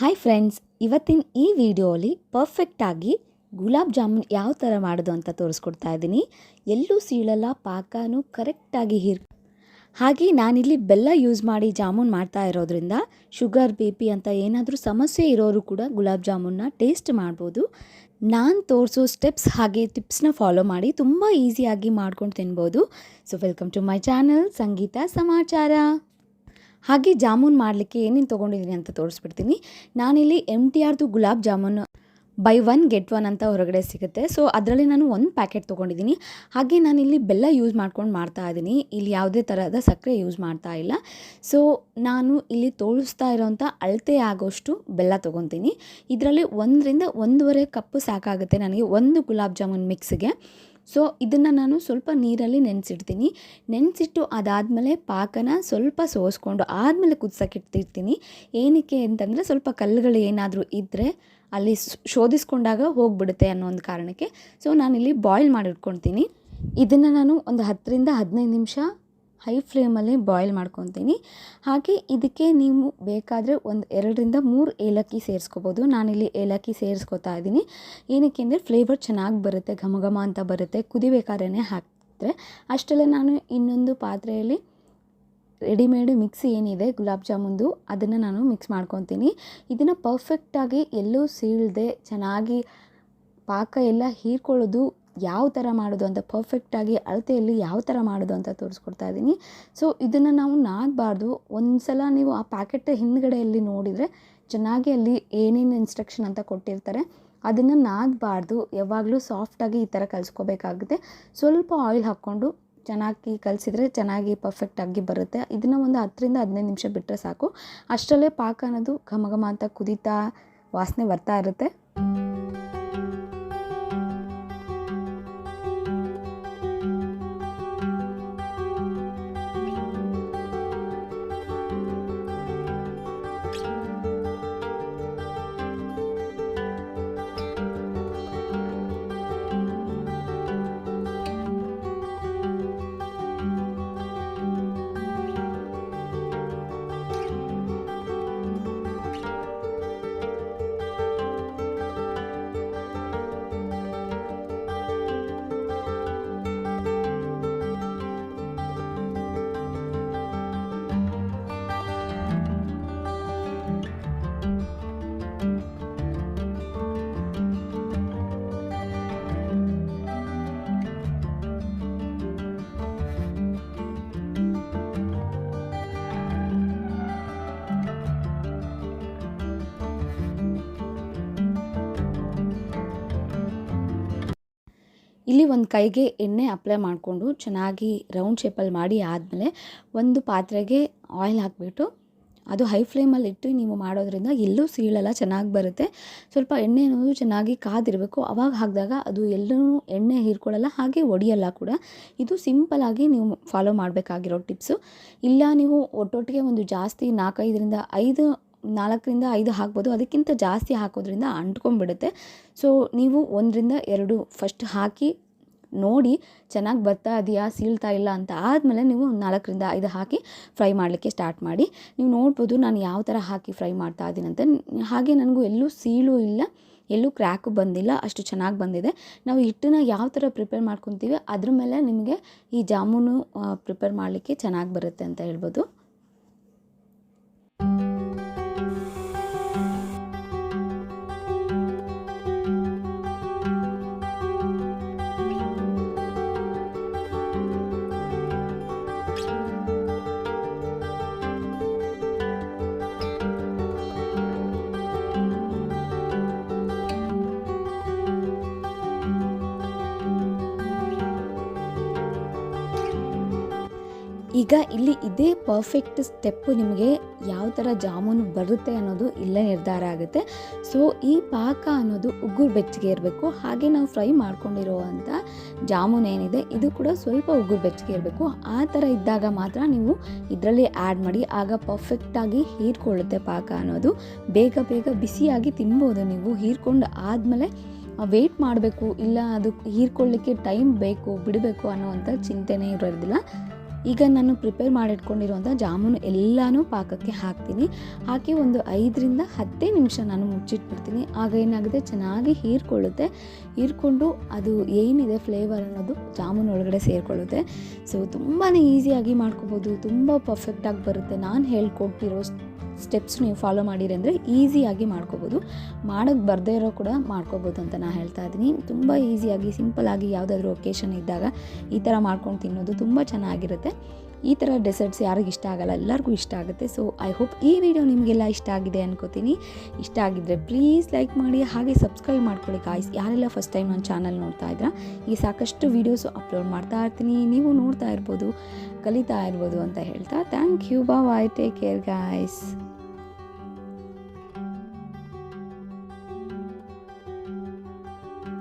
Hi friends ಇವತ್ತಿನ ಈ ವಿಡಿಯೋಲಿ ಪರ್ಫೆಕ್ಟಾಗಿ ಗುಲಾಬ್ ಜಾಮೂನ್ ಯಾವ ಥರ ಮಾಡೋದು ಅಂತ ತೋರಿಸ್ಕೊಡ್ತಾ ಇದ್ದೀನಿ. ಎಲ್ಲೂ ಸೀಳಲ್ಲ, ಪಾಕನೂ ಕರೆಕ್ಟಾಗಿ ಹೀರ್ ಹಾಗೆ ನಾನಿಲ್ಲಿ ಬೆಲ್ಲ ಯೂಸ್ ಮಾಡಿ ಜಾಮೂನ್ ಮಾಡ್ತಾ ಇರೋದ್ರಿಂದ ಶುಗರ್ ಬಿ ಪಿ ಅಂತ ಏನಾದರೂ ಸಮಸ್ಯೆ ಇರೋರು ಕೂಡ ಗುಲಾಬ್ ಜಾಮೂನ್ನ ಟೇಸ್ಟ್ ಮಾಡ್ಬೋದು. ನಾನು ತೋರಿಸೋ ಸ್ಟೆಪ್ಸ್ ಹಾಗೆ ಟಿಪ್ಸ್ನ ಫಾಲೋ ಮಾಡಿ ತುಂಬ ಈಸಿಯಾಗಿ ಮಾಡ್ಕೊಂಡು ತಿನ್ಬೋದು. So welcome to my channel Sangeetha Samachara ಹಾಗೆ ಜಾಮೂನ್ ಮಾಡಲಿಕ್ಕೆ ಏನೇನು ತೊಗೊಂಡಿದ್ದೀನಿ ಅಂತ ತೋರಿಸ್ಬಿಡ್ತೀನಿ. ನಾನಿಲ್ಲಿ M T ಆರ್ದು gulab jamun buy one get one ಅಂತ ಹೊರಗಡೆ ಸಿಗುತ್ತೆ. ಸೊ ಅದರಲ್ಲಿ ನಾನು ಒಂದು ಪ್ಯಾಕೆಟ್ ತೊಗೊಂಡಿದ್ದೀನಿ ಹಾಗೆ ನಾನಿಲ್ಲಿ ಬೆಲ್ಲ ಯೂಸ್ ಮಾಡ್ಕೊಂಡು ಮಾಡ್ತಾ ಇದ್ದೀನಿ ಇಲ್ಲಿ ಯಾವುದೇ ಥರದ ಸಕ್ಕರೆ ಯೂಸ್ ಮಾಡ್ತಾ ಇಲ್ಲ. ಸೊ ನಾನು ಇಲ್ಲಿ ತೋರಿಸ್ತಾ ಇರೋವಂಥ ಅಳತೆ ಆಗೋಷ್ಟು ಬೆಲ್ಲ ತೊಗೊತೀನಿ. ಇದರಲ್ಲಿ ಒಂದರಿಂದ ಒಂದೂವರೆ ಕಪ್ಪು ಸಾಕಾಗುತ್ತೆ ನನಗೆ ಒಂದು ಗುಲಾಬ್ ಜಾಮೂನ್ ಮಿಕ್ಸ್ಗೆ ಸೊ ಇದನ್ನು ನಾನು ಸ್ವಲ್ಪ ನೀರಲ್ಲಿ ನೆನೆಸಿಡ್ತೀನಿ. ನೆನೆಸಿಟ್ಟು ಅದಾದಮೇಲೆ ಪಾಕನ ಸ್ವಲ್ಪ ಸೋಸ್ಕೊಂಡು ಆದಮೇಲೆ ಕುದಿಸೋಕ್ಕಿಟ್ಟಿರ್ತೀನಿ ಏನಕ್ಕೆ ಅಂತಂದರೆ ಸ್ವಲ್ಪ ಕಲ್ಲುಗಳು ಏನಾದರೂ ಇದ್ದರೆ ಅಲ್ಲಿ ಶೋಧಿಸ್ಕೊಂಡಾಗ ಹೋಗ್ಬಿಡುತ್ತೆ ಅನ್ನೋ ಒಂದು ಕಾರಣಕ್ಕೆ. ಸೊ ನಾನಿಲ್ಲಿ ಬಾಯ್ಲ್ ಮಾಡಿಟ್ಕೊಳ್ತೀನಿ. ಇದನ್ನು ನಾನು ಒಂದು ಹತ್ತರಿಂದ ಹದಿನೈದು ನಿಮಿಷ ಹೈ ಫ್ಲೇಮಲ್ಲಿ ಬಾಯ್ಲ್ ಮಾಡ್ಕೊತೀನಿ. ಹಾಗೆ ಇದಕ್ಕೆ ನೀವು ಬೇಕಾದರೆ ಒಂದು ಎರಡರಿಂದ ಮೂರು ಏಲಕ್ಕಿ ಸೇರಿಸ್ಕೋಬೋದು. ನಾನಿಲ್ಲಿ ಏಲಕ್ಕಿ ಸೇರಿಸ್ಕೊತಾ ಇದ್ದೀನಿ. ಏನಕ್ಕೆ ಅಂದರೆ ಫ್ಲೇವರ್ ಚೆನ್ನಾಗಿ ಬರುತ್ತೆ ಘಮ ಘಮ ಅಂತ ಬರುತ್ತೆ. ಕುದಿಬೇಕಾದ್ರೆ ಹಾಕಿದ್ರೆ ಅಷ್ಟೆಲ್ಲ ನಾನು ಇನ್ನೊಂದು ಪಾತ್ರೆಯಲ್ಲಿ ರೆಡಿಮೇಡ್ ಮಿಕ್ಸಿ ಏನಿದೆ, ಗುಲಾಬ್ ಜಾಮೂನ್ದು ಅದನ್ನು ನಾನು ಮಿಕ್ಸ್ ಮಾಡ್ಕೊತೀನಿ. ಇದನ್ನು ಪರ್ಫೆಕ್ಟಾಗಿ ಎಲ್ಲೂ ಸೀಳದೆ, ಚೆನ್ನಾಗಿ ಪಾಕ ಎಲ್ಲ ಹೀರ್ಕೊಳ್ಳೋದು ಯಾವ ಥರ ಮಾಡೋದು ಅಂತ ಪರ್ಫೆಕ್ಟಾಗಿ ಅಳತೆಯಲ್ಲಿ ಯಾವ ಥರ ಮಾಡೋದು ಅಂತ ತೋರಿಸ್ಕೊಡ್ತಾ ಇದ್ದೀನಿ. ಸೊ ಇದನ್ನು ನಾವು ನಾದಬಾರ್ದು. ಒಂದು ಸಲ ನೀವು ಆ ಪ್ಯಾಕೆಟ್ ಹಿಂದ್ಗಡೆಯಲ್ಲಿ ನೋಡಿದರೆ ಚೆನ್ನಾಗಿ ಅಲ್ಲಿ ಏನೇನು ಇನ್ಸ್ಟ್ರಕ್ಷನ್ ಅಂತ ಕೊಟ್ಟಿರ್ತಾರೆ. ಅದನ್ನು ನಾದಬಾರ್ದು. ಯಾವಾಗಲೂ ಸಾಫ್ಟಾಗಿ ಈ ಥರ ಕಲಿಸ್ಕೋಬೇಕಾಗುತ್ತೆ. ಸ್ವಲ್ಪ ಆಯಿಲ್ ಹಾಕ್ಕೊಂಡು ಚೆನ್ನಾಗಿ ಕಲಿಸಿದ್ರೆ ಚೆನ್ನಾಗಿ ಪರ್ಫೆಕ್ಟಾಗಿ ಬರುತ್ತೆ. ಇದನ್ನು ಒಂದು ಹತ್ತರಿಂದ ಹದಿನೈದು ನಿಮಿಷ ಬಿಟ್ಟರೆ ಸಾಕು. ಅಷ್ಟರಲ್ಲೇ ಪಾಕ ಅನ್ನೋದು ಘಮ ಘಮ ಅಂತ ಕುದೀತಾ ವಾಸನೆ ಬರ್ತಾ ಇರುತ್ತೆ. ಇಲ್ಲಿ ಒಂದು ಕೈಗೆ ಎಣ್ಣೆ ಅಪ್ಲೈ ಮಾಡಿಕೊಂಡು ಚೆನ್ನಾಗಿ ರೌಂಡ್ ಶೇಪಲ್ಲಿ ಮಾಡಿ ಆದಮೇಲೆ ಒಂದು ಪಾತ್ರೆಗೆ ಆಯಿಲ್ ಹಾಕಿಬಿಟ್ಟು ಅದು ಹೈ ಫ್ಲೇಮಲ್ಲಿ ಇಟ್ಟು ನೀವು ಮಾಡೋದ್ರಿಂದ ಎಲ್ಲೂ ಸೀಳೆಲ್ಲ, ಚೆನ್ನಾಗಿ ಬರುತ್ತೆ. ಸ್ವಲ್ಪ ಎಣ್ಣೆ ಅನ್ನೋದು ಚೆನ್ನಾಗಿ ಕಾದಿರಬೇಕು. ಅವಾಗ ಹಾಕಿದಾಗ ಅದು ಎಲ್ಲೂ ಎಣ್ಣೆ ಹೀರ್ಕೊಳ್ಳಲ್ಲ, ಹಾಗೆ ಒಡೆಯಲ್ಲ ಕೂಡ. ಇದು ಸಿಂಪಲಾಗಿ ನೀವು ಫಾಲೋ ಮಾಡಬೇಕಾಗಿರೋ ಟಿಪ್ಸು ಇಲ್ಲ ನೀವು ಒಟ್ಟೊಟ್ಟಿಗೆ ಒಂದು ಜಾಸ್ತಿ ನಾಲ್ಕೈದರಿಂದ ಐದು ನಾಲ್ಕರಿಂದ ಐದು ಹಾಕ್ಬೋದು. ಅದಕ್ಕಿಂತ ಜಾಸ್ತಿ ಹಾಕೋದ್ರಿಂದ ಅಂಟ್ಕೊಂಡ್ಬಿಡುತ್ತೆ. ಸೊ ನೀವು ಒಂದರಿಂದ ಎರಡು ಫಸ್ಟ್ ಹಾಕಿ ನೋಡಿ ಚೆನ್ನಾಗಿ ಬರ್ತಾ ಇದೆಯಾ, ಸೀಳ್ತಾ ಇಲ್ಲ ಅಂತ ಆದಮೇಲೆ ನೀವು ನಾಲ್ಕರಿಂದ ಐದು ಹಾಕಿ ಫ್ರೈ ಮಾಡಲಿಕ್ಕೆ ಸ್ಟಾರ್ಟ್ ಮಾಡಿ. ನೀವು ನೋಡ್ಬೋದು ನಾನು ಯಾವ ಥರ ಹಾಕಿ ಫ್ರೈ ಮಾಡ್ತಾ ಇದ್ದೀನಿ ಅಂತ. ಹಾಗೆ ನನಗೂ ಎಲ್ಲೂ ಸೀಳು ಇಲ್ಲ, ಎಲ್ಲೂ ಕ್ರ್ಯಾಕು ಬಂದಿಲ್ಲ, ಅಷ್ಟು ಚೆನ್ನಾಗಿ ಬಂದಿದೆ. ನಾವು ಹಿಟ್ಟನ್ನ ಯಾವ ಥರ ಪ್ರಿಪೇರ್ ಮಾಡ್ಕೊತೀವಿ ಅದ್ರ ಮೇಲೆ ನಿಮಗೆ ಈ ಜಾಮೂನು ಪ್ರಿಪೇರ್ ಮಾಡಲಿಕ್ಕೆ ಚೆನ್ನಾಗಿ ಬರುತ್ತೆ ಅಂತ ಹೇಳ್ಬೋದು. ಈಗ ಇಲ್ಲಿ ಇದೇ ಪರ್ಫೆಕ್ಟ್ ಸ್ಟೆಪ್ಪು ನಿಮಗೆ ಯಾವ ಥರ ಜಾಮೂನು ಬರುತ್ತೆ ಅನ್ನೋದು ಇಲ್ಲೇ ನಿರ್ಧಾರ ಆಗುತ್ತೆ. ಸೊ ಈ ಪಾಕ ಅನ್ನೋದು ಉಗುರು ಬೆಚ್ಚಗೆ ಇರಬೇಕು. ಹಾಗೆ ನಾವು ಫ್ರೈ ಮಾಡ್ಕೊಂಡಿರೋವಂಥ ಜಾಮೂನ್ ಏನಿದೆ, ಇದು ಕೂಡ ಸ್ವಲ್ಪ ಉಗುರು ಬೆಚ್ಚಗೆ ಇರಬೇಕು. ಆ ಥರ ಇದ್ದಾಗ ಮಾತ್ರ ನೀವು ಇದರಲ್ಲಿ ಆ್ಯಡ್ ಮಾಡಿ, ಆಗ ಪರ್ಫೆಕ್ಟಾಗಿ ಹೀರ್ಕೊಳ್ಳುತ್ತೆ ಪಾಕ ಅನ್ನೋದು. ಬೇಗ ಬೇಗ ಬಿಸಿಯಾಗಿ ತಿನ್ಬೋದು ನೀವು. ಹೀರ್ಕೊಂಡು ಆದಮೇಲೆ ವೆಯ್ಟ್ ಮಾಡಬೇಕು. ಇಲ್ಲ ಅದು ಹೀರ್ಕೊಳ್ಳಿಕ್ಕೆ ಟೈಮ್ ಬೇಕು, ಬಿಡಬೇಕು ಅನ್ನೋವಂಥ ಚಿಂತೆನೇ ಇರೋದಿಲ್ಲ. ಈಗ ನಾನು ಪ್ರಿಪೇರ್ ಮಾಡಿಟ್ಕೊಂಡಿರುವಂಥ ಜಾಮೂನು ಎಲ್ಲನೂ ಪಾಕಕ್ಕೆ ಹಾಕ್ತೀನಿ. ಹಾಕಿ ಒಂದು ಐದರಿಂದ ಹತ್ತೇ ನಿಮಿಷ ನಾನು ಮುಚ್ಚಿಟ್ಬಿಡ್ತೀನಿ. ಆಗ ಏನಾಗುತ್ತೆ? ಚೆನ್ನಾಗಿ ಹೀರ್ಕೊಳ್ಳುತ್ತೆ. ಹೀರ್ಕೊಂಡು ಅದು ಏನಿದೆ ಫ್ಲೇವರ್ ಅನ್ನೋದು ಜಾಮೂನ್ ಒಳಗಡೆ ಸೇರಿಕೊಳ್ಳುತ್ತೆ. ಸೊ ತುಂಬಾ ಈಸಿಯಾಗಿ ಮಾಡ್ಕೋಬೋದು. ತುಂಬ ಪರ್ಫೆಕ್ಟಾಗಿ ಬರುತ್ತೆ. ನಾನು ಹೇಳ್ಕೊಟ್ಟಿರೋ ಸ್ಟೆಪ್ಸ್ ನೀವು ಫಾಲೋ ಮಾಡಿರಿ ಅಂದರೆ ಈಸಿಯಾಗಿ ಮಾಡ್ಕೋಬೋದು. ಮಾಡೋಕ್ಕೆ ಬರದೇ ಇರೋ ಕೂಡ ಮಾಡ್ಕೋಬೋದು ಅಂತ ನಾನು ಹೇಳ್ತಾ ಇದ್ದೀನಿ. ತುಂಬ ಈಸಿಯಾಗಿ ಸಿಂಪಲಾಗಿ ಯಾವುದಾದ್ರೂ ಒಕೇಶನ್ ಇದ್ದಾಗ ಈ ಥರ ಮಾಡ್ಕೊಂಡು ತಿನ್ನೋದು ತುಂಬ ಚೆನ್ನಾಗಿರುತ್ತೆ. ಈ ಥರ ಡೆಸರ್ಟ್ಸ್ ಯಾರಿಗೆ ಇಷ್ಟ ಆಗಲ್ಲ, ಎಲ್ಲರಿಗೂ ಇಷ್ಟ ಆಗುತ್ತೆ. ಸೊ ಐ ಹೋಪ್ ಈ ವಿಡಿಯೋ ನಿಮಗೆಲ್ಲ ಇಷ್ಟ ಆಗಿದೆ ಅನ್ಕೋತೀನಿ. ಇಷ್ಟ ಆಗಿದ್ದರೆ ಪ್ಲೀಸ್ ಲೈಕ್ ಮಾಡಿ, ಹಾಗೆ ಸಬ್ಸ್ಕ್ರೈಬ್ ಮಾಡ್ಕೊಳ್ಳಿ ಕಾಯ್ಸ್ ಯಾರೆಲ್ಲ ಫಸ್ಟ್ ಟೈಮ್ ನನ್ನ ಚಾನಲ್ ನೋಡ್ತಾ ಇದ್ದೀರಾ, ಈ ಸಾಕಷ್ಟು ವೀಡಿಯೋಸು ಅಪ್ಲೋಡ್ ಮಾಡ್ತಾ ಇರ್ತೀನಿ. ನೀವು ನೋಡ್ತಾ ಇರ್ಬೋದು, ಕಲಿತಾ ಇರ್ಬೋದು ಅಂತ ಹೇಳ್ತಾ thank you bye bye take care guys